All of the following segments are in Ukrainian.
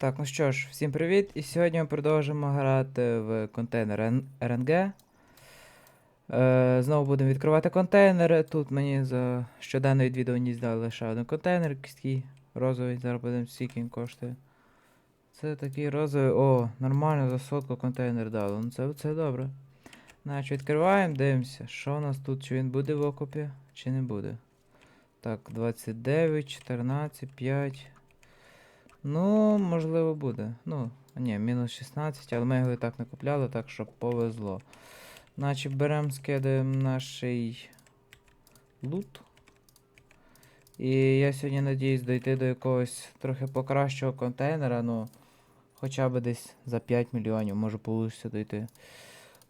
Так, ну що ж, всім привіт! І сьогодні ми продовжимо грати в контейнер RNG. Е, знову будемо відкривати контейнери. Тут мені за щоденне відвідуваність дали ще один контейнер, такий розовий. Зараз будемо скільки коштує. Це такий розовий. О, нормально за сотку контейнер дали. Ну це, це добре. Значить, відкриваємо, дивимося, що у нас тут, чи він буде в окупі, чи не буде. Так, 29, 14, 5. Ну, можливо, буде. Ну, ні, мінус 16, але ми його і так не купляли, так що повезло. Значить, беремо, скидаємо наш лут. І я сьогодні надіюсь дойти до якогось трохи покращого контейнера, ну, хоча б десь за 5 мільйонів, може вийде дойти.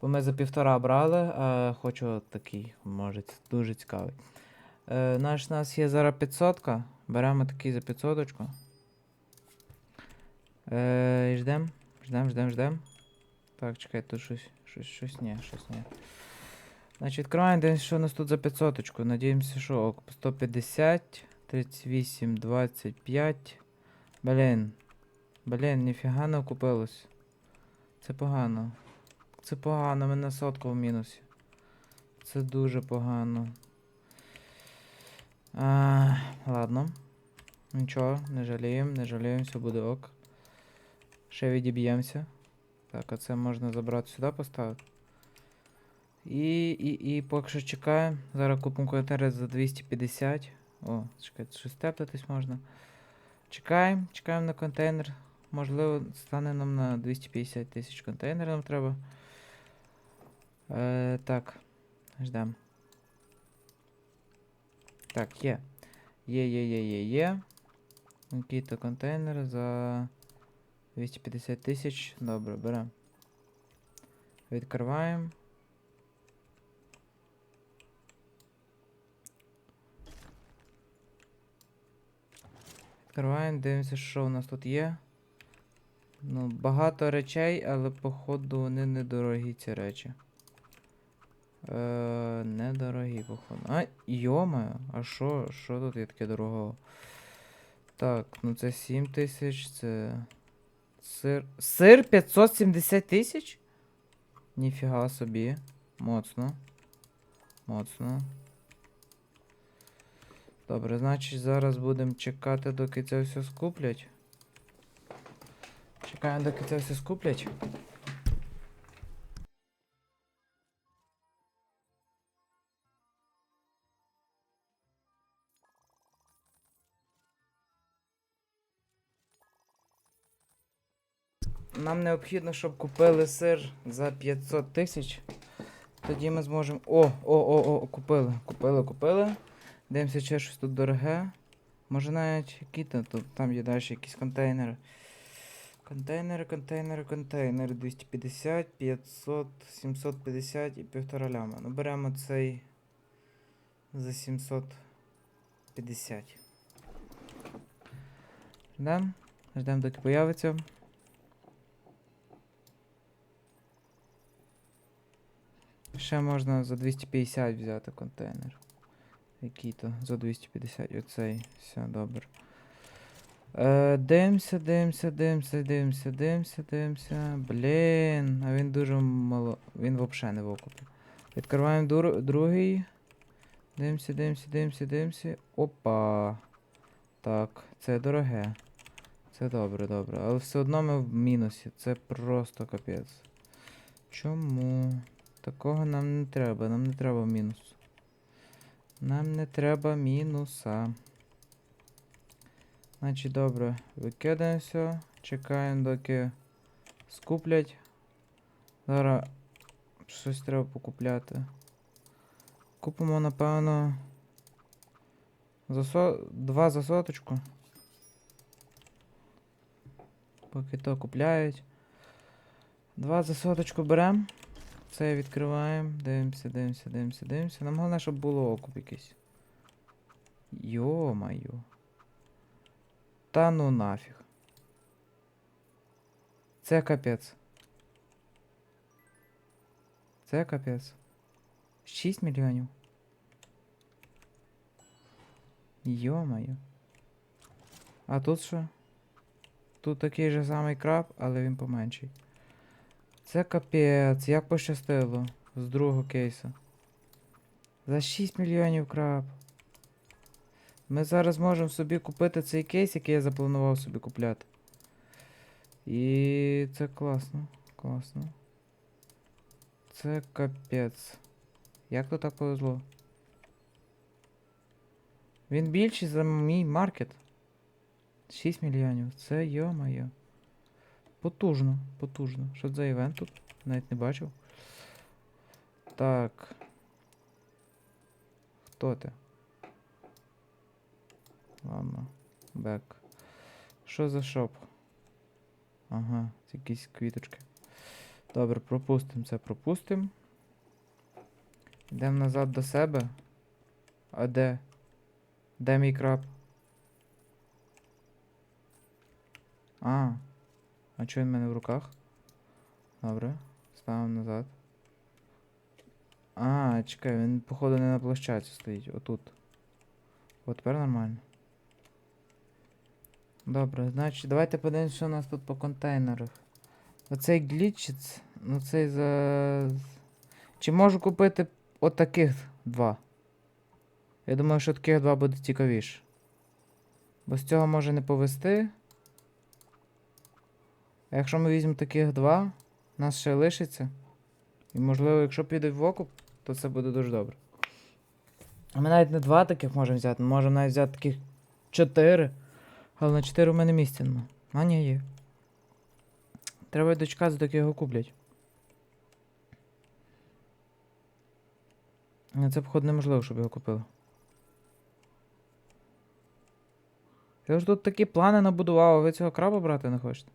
Бо ми за півтора брали, а хочу такий, може, дуже цікавий. Е, наш у нас є зараз 500, беремо такий за 500. Е, ждем, ждем, ждем, ждем. Так, чекай, тут щось, щось, щось, ні, щось ні. Значить, відкриваємо, дивимося, що у нас тут за 500. Надіємося, що ок, 150, 38, 25. Блін. Блін, ніфіга не окупилось. Це погано. Це погано, ми на сотку в мінусі. Це дуже погано. А, ладно. Нічого, не жаліємо, не жаліємо, все буде ок. Ще відіб'ємося. Так, а це можна забрати сюди поставити. І, і, і поки що чекаємо. Зараз купимо контейнер за 250. О, чекайте, щось теплитись можна. Чекаємо, чекаємо на контейнер. Можливо, стане нам на 250 тисяч контейнерів нам треба. Е, так, ждем. Так, є. Є, є, є, є, є. Який-то контейнер за 250 тисяч. Добре, беремо. Відкриваємо. Відкриваємо, дивимося, що у нас тут є. Ну, багато речей, але походу вони недорогі ці речі. Е, недорогі, походу. А, йома, а що, що тут є таке дорогого? Так, ну це 7 тисяч, це. Сир. Сир 570 тисяч? Ніфіга собі. Моцно. Моцно. Добре, значить зараз будемо чекати, доки це все скуплять. Чекаємо, доки це все скуплять. Нам необхідно, щоб купили сир за 500 тисяч. Тоді ми зможемо. О, о, о, о, купили, купили, купили. Дивимося, чи щось тут дороге. Може навіть які то тут там є далі якісь контейнери. Контейнери, контейнери, контейнери. 250, 500, 750 і півтора ляма. Ну беремо цей за 750. Ждем. Ждем, доки появиться. Ще можна за 250 взяти контейнер. Який то за 250. Оцей. Все, добре. Е, дивимося, дивимося, дивимося, дивимося, дивимося. Блін, а він дуже мало. Він взагалі не в окупі. Відкриваємо дур... другий. Дивимося, дивимося, дивимося, дивимося. Опа. Так, це дороге. Це добре, добре. Але все одно ми в мінусі. Це просто капець. Чому? Такого нам не треба, нам не треба мінус. Нам не треба мінуса. Значить, добре, викидаємося, чекаємо, доки скуплять. Зараз щось треба покупляти. Купимо, напевно. За со... Два за соточку. Поки то купляють. Два за соточку беремо. Це відкриваємо. Дивимося, дивимося, дивимося, дивимося. Нам головне, щоб було окуп якийсь. Йо-моє. Та ну нафіг. Це капець. Це капець. 6 мільйонів. Йо-моє. А тут що? Тут такий же самий краб, але він поменший. Це капець, як пощастило з другого кейсу. За 6 мільйонів краб. Ми зараз можемо собі купити цей кейс, який я запланував собі купляти. І це класно. Класно. Це капець. Як то так повезло? Він більший за мій маркет. 6 мільйонів. Це йо-моє. Потужно, потужно. Що за івент тут? Навіть не бачив. Так. Хто ти? Ладно. Бек. Що за шоп? Ага, це якісь квіточки. Добре, пропустимо це, пропустимо. Йдемо назад до себе. А де? Де мій краб? А. А чого він в мене в руках? Добре. Ставимо назад. А, чекай, він, походу, не на площадці стоїть. Отут. От тепер нормально. Добре, значить, давайте подивимось, що у нас тут по контейнерах. Оцей глічець, ну цей за. Чи можу купити отаких два? Я думаю, що таких два буде цікавіше. Бо з цього може не повести. А якщо ми візьмемо таких два, нас ще лишиться. І можливо, якщо піде в окуп, то це буде дуже добре. А ми навіть не два таких можемо взяти, ми можемо навіть взяти таких чотири. Але на чотири у мене місця нема. А ні, є. Треба дочекатися, доки його куплять. А Це, походу, неможливо, щоб його купили. Я ж тут такі плани набудував, а ви цього краба брати не хочете?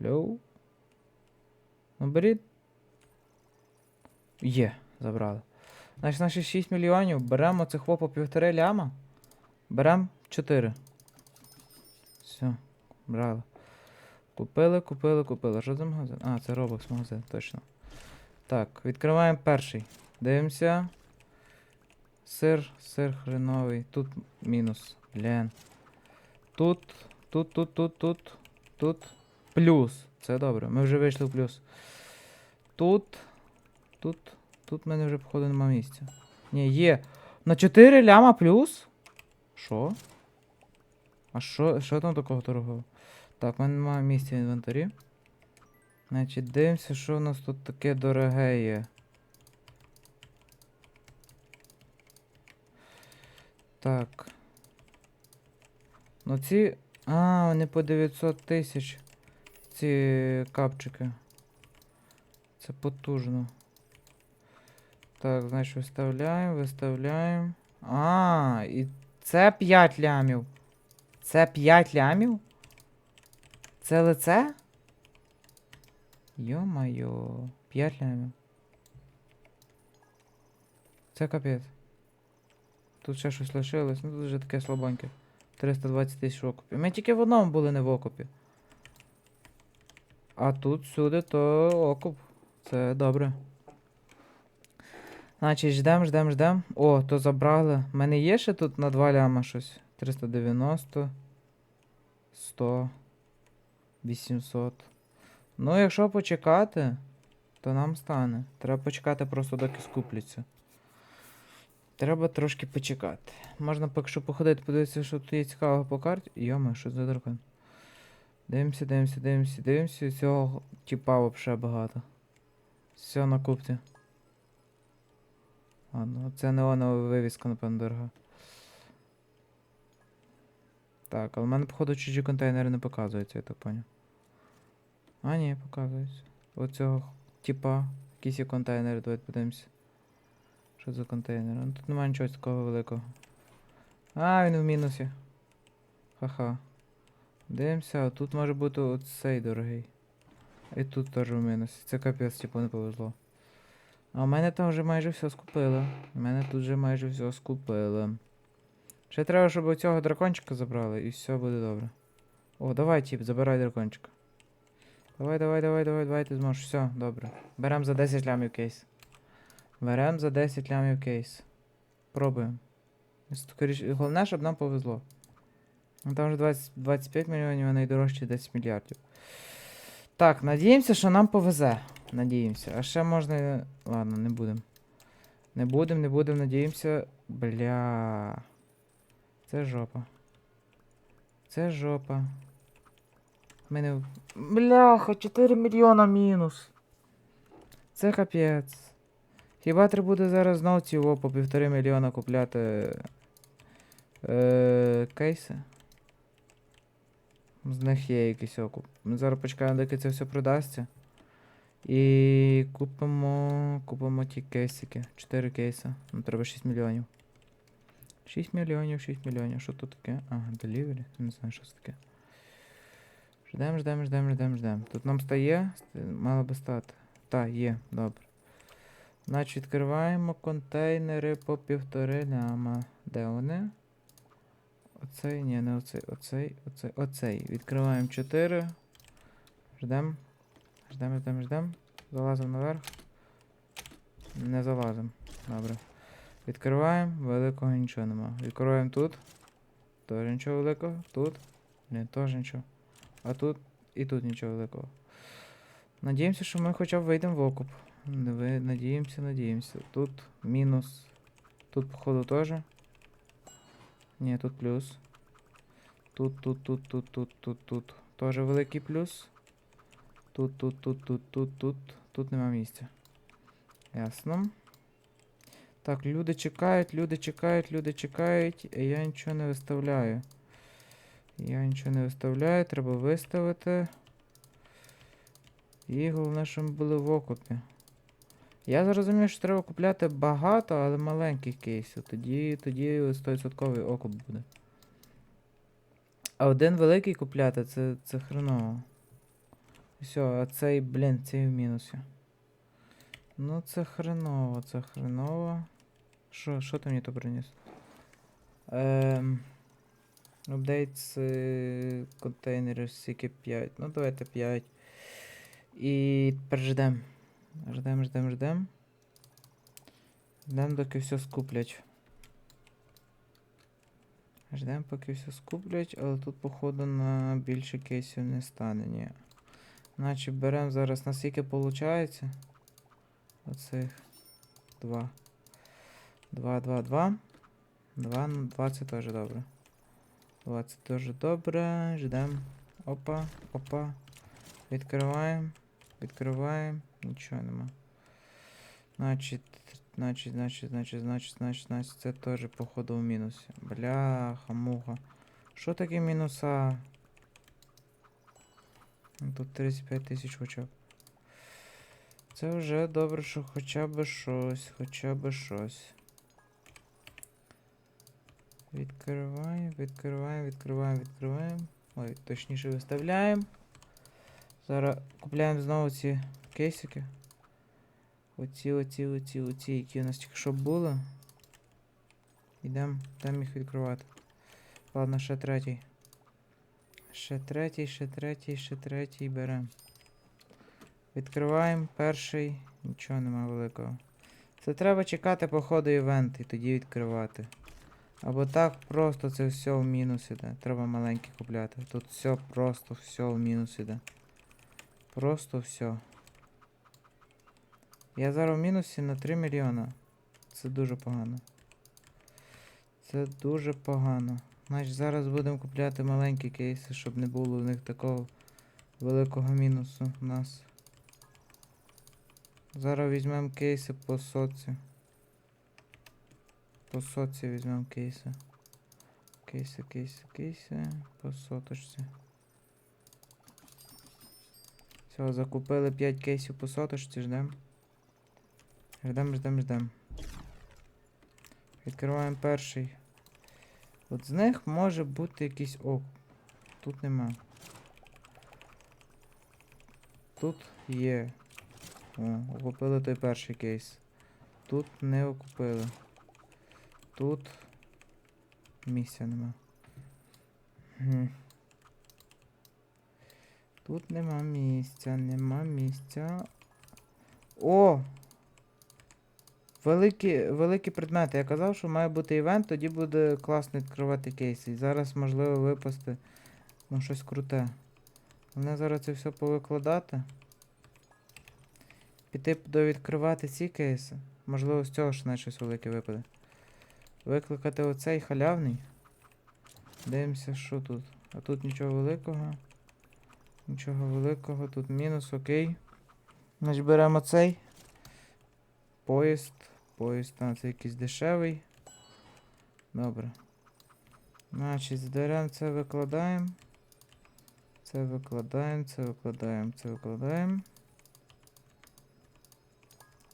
Алло? Ну беріть. Є, забрали. Значить, наші 6 мільйонів. Беремо цих по півтори ляма. Беремо 4. Все, брали. Купили, купили, купили. Що за магазин? А, це Roblox магазин, точно. Так, відкриваємо перший. Дивимося. Сир, сир хреновий. Тут мінус. Блін. Тут, тут, тут, тут, тут, тут. Плюс. Це добре. Ми вже вийшли в плюс. Тут. Тут. Тут в мене вже, походу, нема місця. Ні, є. На 4 ляма плюс? Що? А що, що там такого торгового? Так, в мене немає місця в інвентарі. Значить, дивимося, що у нас тут таке дороге є. Так. Ну ці. А, вони по 900 тисяч. Ці капчики. Це потужно. Так, значить, виставляємо, виставляємо. А, і це 5 лямів. Це 5 лямів? Це лице? Йо-майо, 5 лямів. Це капець. Тут ще щось лишилось, ну тут вже таке слабоньке. 320 тисяч в окупі. Ми тільки в одному були не в окупі. А тут всюди то окуп. Це добре. Значить, ждем, ждем, ждем. О, то забрали. У мене є ще тут на 2 ляма щось. 390. 100. 800. Ну, якщо почекати, то нам стане. Треба почекати просто доки скупляться. Треба трошки почекати. Можна поки що походити, подивитися, що тут є цікавого по карті. Йома, що за дракон? Дивимося, дивимося, дивимося, дивимося. Цього тіпа взагалі багато. Все на купці. Ладно, це неонова вивіска, напевно, дорога. Так, але в мене, походу, чужі контейнери не показуються, я так поняв. А, ні, показуються. Оцього типа, якісь є контейнери, давайте подивимося. Що за контейнер? Ну, тут немає нічого такого великого. А, він в мінусі. Ха-ха. Дивимося, тут може бути оцей дорогий. І тут теж в мінусі. Це капець, типу, не повезло. А в мене там вже майже все скупили. У мене тут вже майже все скупили. Ще треба, щоб у цього дракончика забрали, і все буде добре. О, давай, тип, забирай дракончика. Давай, давай, давай, давай, давай, ти зможеш. Все, добре. Берем за 10 лямів кейс. Берем за 10 лямів кейс. Пробуємо. Головне, щоб нам повезло. Ну, Там вже 20, 25 мільйонів, а найдорожчі 10 мільярдів. Так, надіємося, що нам повезе. Надіємося. А ще можна. Ладно, не будемо. Не будемо, не будемо, надіємося. Бля. Це жопа. Це жопа. Ми не... Бляха, 4 мільйона мінус. Це капець. Хіба треба буде зараз знов цього по півтори мільйона купляти е, кейси? З них є якийсь окуп. Ми зараз почекаємо, доки це все продасться. І купимо. Купимо ті кейсики. 4 кейси. Нам треба 6 мільйонів. 6 мільйонів, 6 мільйонів. Що тут таке? Ага, delivery. Не знаю, що це таке. Ждем, ждем, ждем, ждем, ждем. Тут нам стає? Мало би стати. Та, є, добре. Значить, відкриваємо контейнери по півтори ляма. Де вони? Оцей, ні, не оцей, оцей, оцей, оцей. Відкриваємо 4. Ждем. Ждем, ждем, ждем. Залазимо наверх. Не залазимо. Добре. Відкриваємо, великого нічого нема. Відкриваємо тут. Теж нічого великого. Тут. Ні, теж нічого. А тут і тут нічого великого. Надіємося, що ми хоча б вийдемо в окуп. Надіємося, надіємося. Тут мінус. Тут, походу, теж. Ні, тут плюс. Тут, тут, тут, тут, тут, тут, тут. Тоже великий плюс. Тут, тут, тут, тут, тут, тут. Тут нема місця. Ясно. Так, люди чекають, люди чекають, люди чекають. а Я нічого не виставляю. Я нічого не виставляю, треба виставити. І головне, щоб ми були в окопі. Я зрозумів, що треба купляти багато, але маленьких кейсів. Тоді, тоді 100% окоп буде. А один великий купляти це, це хреново. Все, а цей, блін, цей в мінусі. Ну, це хреново, це хреново. Що, що ти мені то приніс? Ем, апдейт з е, контейнерів стільки 5. Ну, давайте 5. І тепер ждем. Ждем, ждем, ждем. Доки все скуплять. Ждем, поки все скуплять, але тут, походу, на більше кейсів не стане, ні. Значить, беремо зараз наскільки виходить. Оцих два. Два, два, два. Два, ну, два теж добре. Два це теж добре. Ждем. Опа, опа. Відкриваємо. Відкриваємо. Нічого нема. Значить, значить, значить, значить, значить, значить, значить, це теж походу в мінусі. Бляха, муха. Що таке мінуса? Ну, Тут 35 тисяч хоча б. Це вже добре, що хоча б щось, хоча б щось. Відкриваємо, відкриваємо, відкриваємо, відкриваємо. Ой, точніше виставляємо. Зараз купляємо знову ці кейсики. Оці, оці, оці, оці, які у нас тільки що були. Йдемо, там їх відкривати. Ладно, ще третій. Ще третій, ще третій, ще третій беремо. Відкриваємо перший. Нічого нема великого. Це треба чекати по ходу івент і тоді відкривати. Або так просто це все в мінус іде. Треба маленький купляти. Тут все просто все в мінус іде. Просто все. Я зараз в мінусі на 3 мільйона. Це дуже погано. Це дуже погано. Значить, зараз будемо купляти маленькі кейси, щоб не було в них такого великого мінусу в нас. Зараз візьмемо кейси по соці. По соці візьмемо кейси. Кейси, кейси, кейси. По соточці. Все, закупили 5 кейсів по соточці, ждем. Ждем, ждем, ждем. Відкриваємо перший. От з них може бути якийсь ок. Тут нема. Тут є. О, окупили той перший кейс. Тут не окупили. Тут місця нема. Хм. Тут нема місця, нема місця. О! Великі, великі предмети. Я казав, що має бути івент, тоді буде класно відкривати кейси. І зараз можливо випасти ну, щось круте. Мене зараз це все повикладати. Піти довідкривати ці кейси. Можливо, з цього ж навіть щось велике випаде. Викликати оцей халявний. Дивимося, що тут. А тут нічого великого. Нічого великого, тут мінус, окей. Значить беремо цей. Поїзд. Поїзд, а, це якийсь дешевий. Добре. Значить, зберемо це викладаємо. Це викладаємо, це викладаємо, це викладаємо.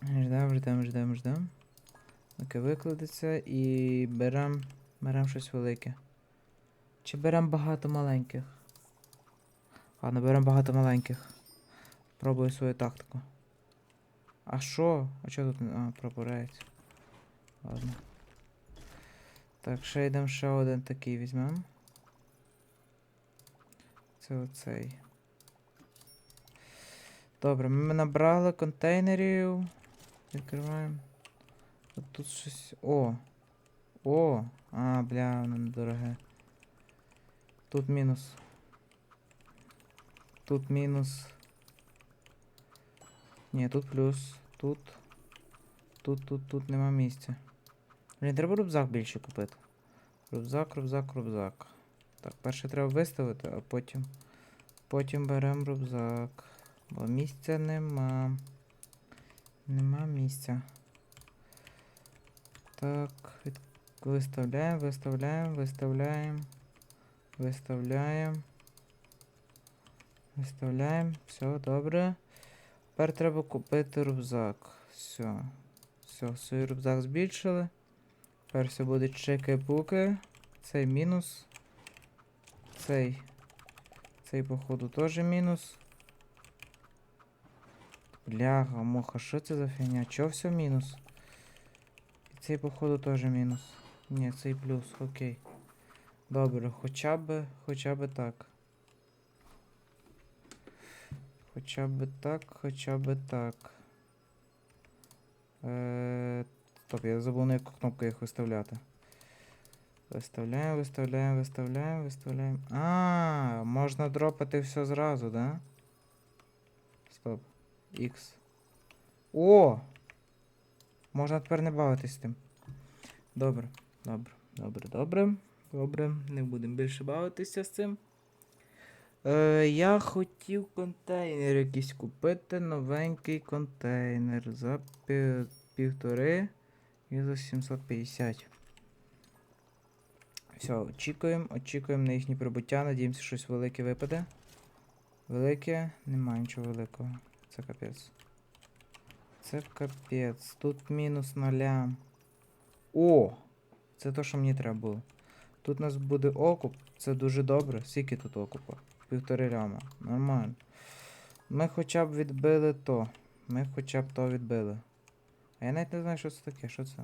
Ждемо, ждемо, ждемо, ждемо. Поки викладеться і беремо берем щось велике. Чи беремо багато маленьких? Ладно, беремо багато маленьких. Пробую свою тактику. А що? А що тут? А, прапорець. Ладно. Так, ще йдемо ще один такий візьмемо. Це оцей. Добре, ми набрали контейнерів. Відкриваємо. Тут щось. О! О! А, бля, воно недороге. Тут мінус. Тут мінус. Ні, тут плюс. Тут. Тут, тут, тут нема місця. Блін, треба рюкзак більше купити. Рюкзак, рюкзак, рюкзак. Так, перше треба виставити, а потім. Потім беремо рюкзак. Бо місця нема. Нема місця. Так, від... виставляємо, виставляємо, виставляємо. Виставляємо. Виставляємо. Все, добре. Тепер треба купити рюкзак. Все. Все, свій рюкзак збільшили. Тепер все буде чеки-пуки. Цей мінус. Цей. Цей, походу, теж мінус. Бляха, моха, що це за фігня? Чо все мінус? І цей, походу, теж мінус. Ні, цей плюс, окей. Добре, хоча б, хоча б так. Хоча б так, хоча б так. Е, стоп, я забув на яку кнопку їх виставляти. Виставляємо, виставляємо, виставляємо, виставляємо. А, можна дропати все зразу, да? Стоп. X. О! Можна тепер не бавитись тим. Добре, добре, добре, добре. Добре, не будемо більше бавитися з цим. Е, я хотів контейнер якийсь купити. Новенький контейнер за пів, півтори і за 750. Все, очікуємо, очікуємо на їхнє прибуття. Надіємося, щось велике випаде. Велике, немає нічого великого. Це капець. Це капець. Тут мінус нуля. О! Це то, що мені треба було. Тут у нас буде окуп, це дуже добре. Скільки тут окупа? Півтори ляма. Нормально. Ми хоча б відбили то. Ми хоча б то відбили. А я навіть не знаю, що це таке. Що це?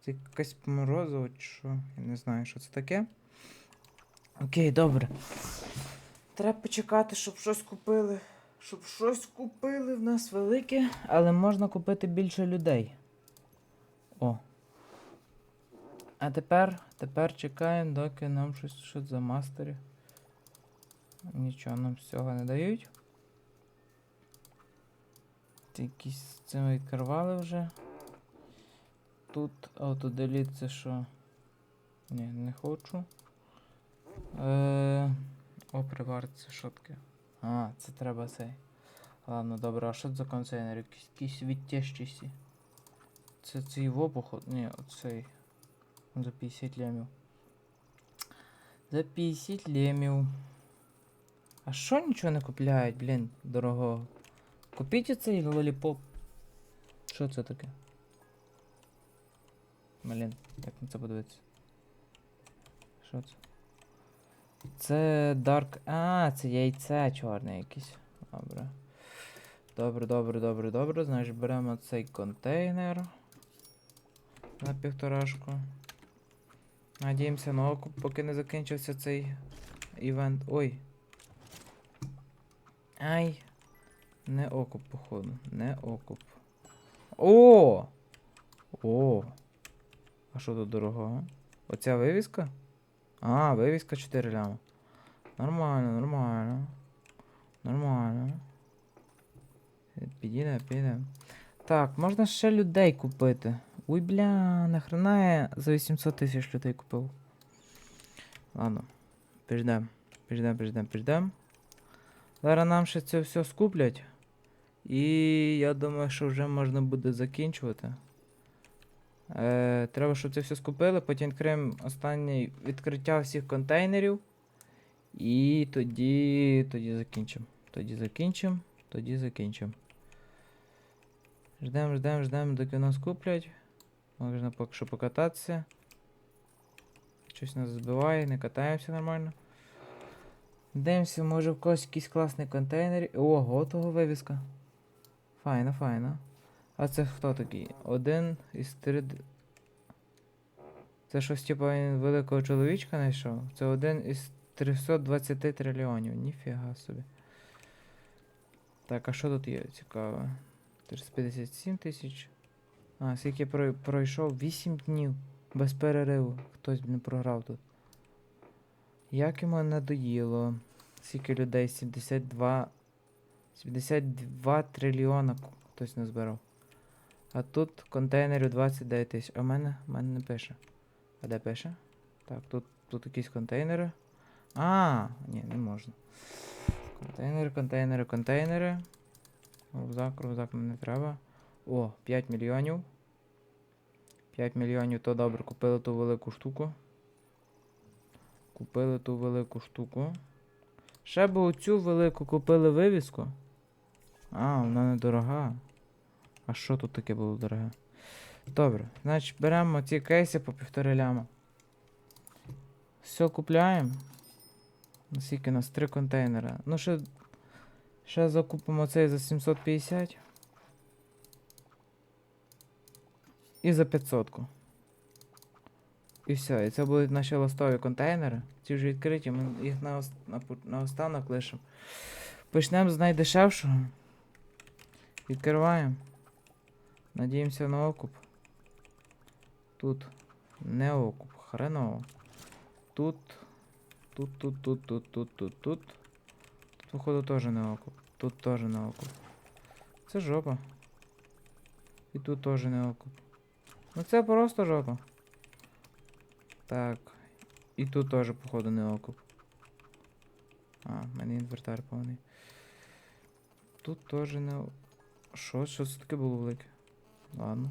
Це якась морозиво чи що? Я не знаю, що це таке. Окей, добре. Треба почекати, щоб щось купили. Щоб щось купили в нас велике, але можна купити більше людей. О. А тепер, тепер чекаємо, доки нам щось, щось замастерить. Нічого нам з цього не дають. Якісь з цим відкривали вже. Тут autodelete це що? Ні, не хочу. Е, о, привар, це що? А, це треба цей. Ладно, добре, а що це за контейнер? Якісь, відтяжчісі. Це цей вопуход? Ні, оцей. За 50 лемів. За 50 лемів. А що нічого не купляють, блін, дорогого? Купіть оцей лоліпоп. Що це таке? Блін, як на це подивитися? Що це? Це Dark. А, це яйце чорне якесь. Добре. Добре, добре, добре, добре. Значить беремо цей контейнер. На півторашку. Надіємося на окуп, поки не закінчився цей івент. Ой. Ай. Не окуп, походу. Не окуп. О! О. А що тут дорого? Оця вивіска? А, вивіска 4 ляма. Нормально, нормально. Нормально. Підійде, піде. Так, можна ще людей купити. Ой, бля, нахрена я за 800 тисяч людей купив. Ладно. Підждем. Підждем, підждем, підждем. Зараз нам ще це все скуплять. І я думаю, що вже можна буде закінчувати. Е, треба, щоб це все скупили, потім відкриємо останнє відкриття всіх контейнерів. І тоді. тоді закінчимо. Тоді закінчимо, тоді закінчимо. Ждем, ждем, ждем, доки нас куплять. Можна поки що покататися. Щось нас збиває, не катаємося нормально. Дивимося, може в когось якийсь класний контейнер. Ого, того вивіска. Файно, файно. А це хто такий? Один із три. Це щось типу він великого чоловічка знайшов? Це один із 320 трильйонів. Ніфіга собі. Так, а що тут є цікаве? 357 тисяч. А, скільки пройшов? 8 днів. Без перериву. Хтось не програв тут. Як йому надоїло. Скільки людей? 72. 72 трильйона хтось не збирав. А тут контейнерів 29 тисяч. А в мене, в мене не пише. А де пише? Так, тут, тут якісь контейнери. А, ні, не можна. Контейнери, контейнери, контейнери. Рюкзак, рюкзак мені треба. О, 5 мільйонів. 5 мільйонів, то добре, купили ту велику штуку. Купили ту велику штуку. Ще би оцю велику купили вивіску. А, вона недорога. А що тут таке було дороге? Добре, значить беремо ці кейси по півтори ляма. Все купляємо. Наскільки у нас три контейнери. Ну, ще, ще закупимо цей за 750. І за 500. -ку. І все, і це будуть наші ластові контейнери. Ці вже відкриті, ми їх на, ос- на, на останок лишимо. Почнемо з найдешевшого. Відкриваємо. Надіємося на окуп. Тут не окуп, хреново. Тут. Тут, тут, тут, тут, тут, тут, тут. Тут, походу, теж не окуп. Тут теж не окуп. Це жопа. І тут теж не окуп. Ну це просто жопа. Так. І тут теж, походу, не окуп. А, в мене інвертар повний. Тут теж не. Що? Що це таке було велике? Ладно.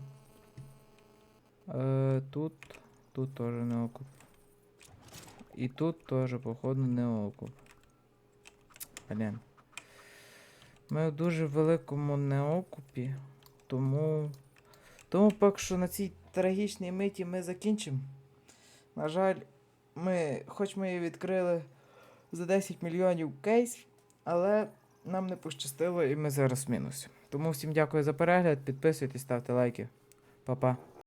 Е, тут. Тут теж не окуп. І тут теж, походу, не окуп. Блін. Ми в дуже великому неокупі, тому. Тому поки що на цій трагічній миті ми закінчимо. На жаль, ми, хоч ми і відкрили за 10 мільйонів кейс, але нам не пощастило і ми зараз в мінусі. Тому всім дякую за перегляд, підписуйтесь, ставте лайки. Па-па.